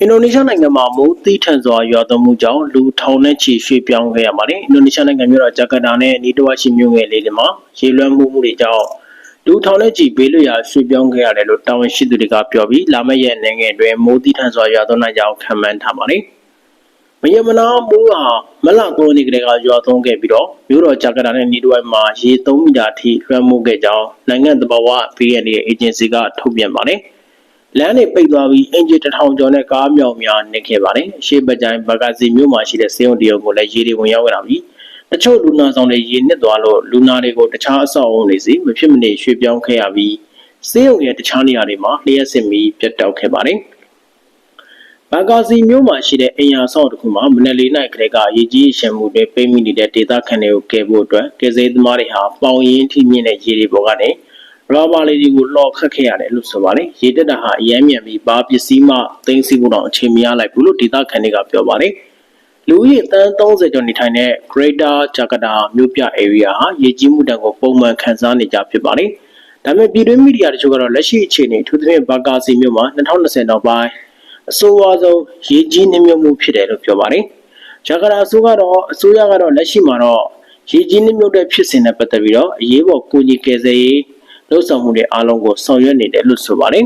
အင်ဒိုနီးရှားနိုင်ငံမှာမိုးသီးထန်စွာရွာသွန်းမှုကြောင့်လူထောင်နဲ့ချီရွှေ့ပြောင်းခဲ့ရပါတယ်။အင်ဒိုနီးရှားနိုင်ငံမြို့တော်ဂျကာတာနဲ့နီးတဝက်ရှိမြို့ငယ်လေးတွေမှာရေလွှမ်းမှုမှုတွေကြောင့်လူထောင်နဲ့ချီဘေးလွတ်ရာရွှေ့ပြောင်းခဲ့ရတယ်လို့တာဝန်ရှိသူတွေကပြောပြီးလာမယ့်ရက်နိုင်ငံအတွင်းမိုးသီးထန်စွာရွာသွန်းနိုင်ကြောင်းခန့်မှန်းထားပါတယ်။မယမနာမိုးဟာမလ9ရက်နေ့ကလေးကရွာသွန်းခဲ့ပြီးတော့မြို့တော်ဂျကာတာနဲ့နီးတဝက်မှာရေ3မီတာထိလွှမ်းမိုးခဲ့ကြောင်းနိုင်ငံသဘာဝဘေးရန်ရဲ့အေဂျင်စီကထုတ်ပြန်ပါတယ်။ လမ်းတွေပိတ်သွားပြီးအင်ဂျီတစ်ထောင်ကျော်နဲ့ကားမြောင်များနေခဲ့ပါတယ်။အရှိပကြိုင်ဘဂါစီမြို့မှာရှိတဲ့စေုံတရုံကိုလည်းရေတွေဝင်ရောက်လာပြီးတချို့လူနာဆောင်တွေရေနစ်သွားလို့လူနာတွေကိုတခြားအဆောက်အုံတွေစီမဖြစ်မနေရွှေ့ပြောင်းခဲ့ရပြီးစေုံရဲ့တခြားနေရာတွေမှာလျှက်စစ်မီပြတ်တောက်ခဲ့ပါတယ်။ဘဂါစီမြို့မှာရှိတဲ့အင်ယာဆောက်တစ်ခုမှာမနက်လေးနိုင်ကလေးကရေကြီးရှင်မှုတွေပိတ်မိနေတဲ့ဒေသခံတွေကိုကယ်ဖို့အတွက်ကယ်ဆယ်သမားတွေဟာပေါင်ရင်ထိမြင့်တဲ့ရေတွေပေါ်ကနေ ရာဘာလေးတွေကိုလှော်ခတ်ခဲ့ရတယ်လို့ဆိုပါတယ်ရေတက်တာဟာအယမ်းမြန်ပြီးဘာပစ္စည်းမှသိမ်းဆည်းဖို့တော့အချိန်မရလိုက်ဘူးလို့ဒေသခံတွေကပြောပါတယ်လူဦးရေတန်း30ကျော်နေထိုင်တဲ့ Greater Jakarta မြို့ပြ area ဟာရေကြီးမှုတံကိုပုံမှန်ခံစားနေကြဖြစ်ပါတယ်ဒါပေမဲ့ပြည်တွင်းမီဒီယာတချို့ကတော့လက်ရှိအခြေအနေထူးသဖြင့်ဘာကာစီမြို့မှာ2020နောက်ပိုင်းအဆိုးအဝါဆုံးရေကြီးနှိမ့်မြုပ်မှုဖြစ်တယ်လို့ပြောပါတယ်ဂျာကာတာအစိုးကတော့အစိုးရကတော့လက်ရှိမှာတော့ရေကြီးနှိမ့်မြုပ်တဲ့ဖြစ်စဉ်နဲ့ပတ်သက်ပြီးတော့အရေးပေါ်ကူညီကယ်ဆယ်ရေး လှုပ်ဆောင်မှုတွေအားလုံးကိုဆောင်ရွက်နေတယ်လို့ဆိုပါတယ်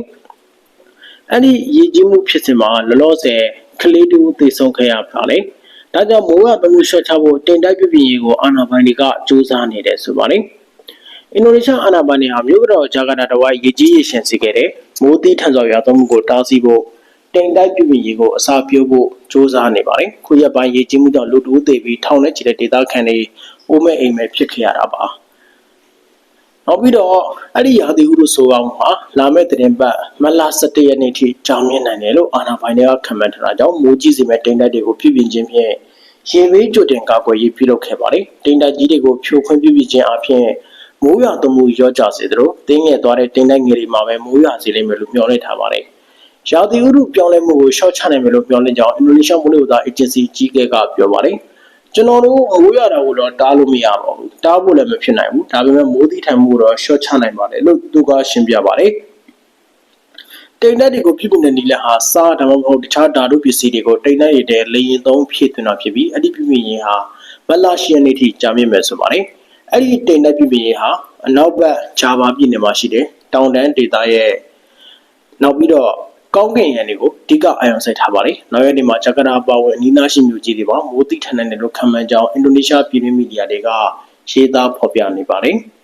။အဲ့ဒီရည်ကြီးမှုဖြစ်စဉ်မှာလောလောဆယ်ကလေးတူသေဆုံးခဲ့ရပါတယ်။ဒါကြောင့်မိုးရပမှုရှော့ချဖို့တင်တိုက်ပြပြရေးကိုအာဏာပိုင်တွေကစူးစမ်းနေတယ်ဆိုပါတယ်။အင်ဒိုနီးရှားအာဏာပိုင်တွေဟာမြို့တော်ဂျာကာတာတဝိုက်ရည်ကြီးရရှင်စီခဲ့တဲ့မိုးသီးထန်စွာရွာသွန်းမှုကိုတားဆီးဖို့တင်တိုက်ပြပြရေးကိုအစာပြုတ်ဖို့စူးစမ်းနေပါတယ်။ခုရက်ပိုင်းရည်ကြီးမှုကြောင့်လူတူးသေးပြီးထောင်နဲ့ချီတဲ့ဒေသခံတွေအိုးမဲ့အိမ်မဲ့ဖြစ်ခဲ့ရတာပါ။ နောက်ပြီးတော့အဲ့ဒီရာသီဥတုဆိုအောင်မှာလာမယ့်တင်ပတ်မလ17ရက်နေ့ထိကြာမြင့်နိုင်တယ်လို့အာဏာပိုင်တွေကခန့်မှန်းထားတာကြောင့်မိုးကြီးစီမဲ့တိမ်တိုက်တွေကိုပြုပြင်ခြင်းဖြင့်ရေဘေးကြိုတင်ကာကွယ်ရေးပြုလုပ်ခဲ့ပါတယ်။တိမ်တိုက်ကြီးတွေကိုဖြိုခွင်းပြုပြင်ခြင်းအပြင်မိုးရွာသွန်းမှုရောကြစေသလိုတင်းငယ်သွားတဲ့တိမ်တိုက်ငယ်တွေမှာပဲမိုးရွာစေလိမ့်မယ်လို့မျှော်လင့်ထားပါတယ်။ရာသီဥတုပြောင်းလဲမှုကိုရှော့ချနိုင်မယ်လို့မျှော်လင့်ကြောင်းအင်ဒိုနီးရှားမိုးလေဝသအေဂျင်စီကြီးကဲကပြောပါတယ်။ ကျွန်တော်တို့မိုးရတာကိုတော့တားလို့မရပါဘူးတားဖို့လည်းမဖြစ်နိုင်ဘူးဒါပေမဲ့မိုးသီးထန်မှုတော့ short ချနိုင်ပါတယ်လို့သူကရှင်းပြပါတယ်တိမ်တက်တွေကိုပြုပြင်တဲ့နည်းလမ်းဟာစားဒါမှမဟုတ်တခြားဓာတုပစ္စည်းတွေကိုတိမ်တက်ရတဲ့လေရင်သုံးဖြည့်သွင်းတာဖြစ်ပြီးအဲ့ဒီပြုပြင်ရင်ဟာမလာရှီယန်နေထိကြာမြင့်မယ်ဆိုပါတယ်အဲ့ဒီတိမ်တက်ပြုပြင်ရင်ဟာအနောက်ဘက်ဂျာဗာပြည်နယ်မှာရှိတဲ့တောင်တန်းဒေသရဲ့နောက်ပြီးတော့ ကောင်းကင်ရံတွေကိုအဓိကအာရုံစိုက်ထားပါတယ်။နောက်ရက်ဒီမှာဂျကာတာပါဝင်အနီးနားရှိမြို့ကြီးတွေမှာမိုးတိထန်တဲ့လို့ခံမှန်းကြောင်းအင်ဒိုနီးရှားပြည်တွင်းမီဒီယာတွေကရေးသားဖော်ပြနေပါတယ်။